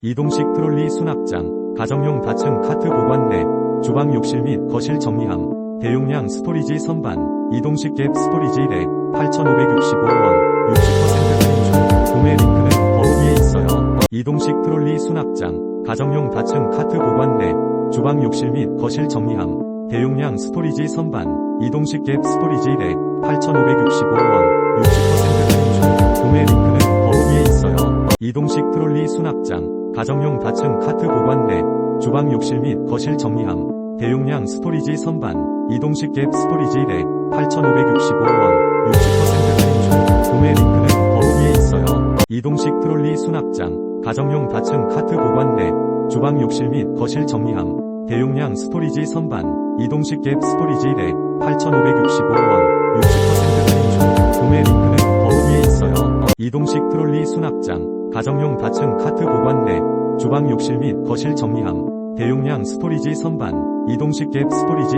이동식 트롤리 수납장, 가정용 다층 카트 보관대, 주방 욕실 및 거실 정리함, 대용량 스토리지 선반, 이동식 갭 스토리지 1에 8,565원, 60% 할인 중, 구매 링크는 더보기에 있어요. 이동식 트롤리 수납장, 가정용 다층 카트 보관대, 주방 욕실 및 거실 정리함, 대용량 스토리지 선반, 이동식 갭 스토리지 1에 8,565원, 이동식 트롤리 수납장, 가정용 다층 카트 보관대, 주방 욕실 및 거실 정리함, 대용량 스토리지 선반, 이동식 갭 스토리지 1에 8,565원, 60% 할인 중, 구매 링크는 더보기에 있어요. 이동식 트롤리 수납장, 가정용 다층 카트 보관대, 주방 욕실 및 거실 정리함, 대용량 스토리지 선반, 이동식 갭 스토리지 1에 8,565원, 60% 할인 중, 구매 링크는 더보기에 있어요. 이동식 트롤리 수납장, 가정용 다층 카트 보관대, 주방 욕실 및 거실 정리함, 대용량 스토리지 선반, 이동식 갭 스토리지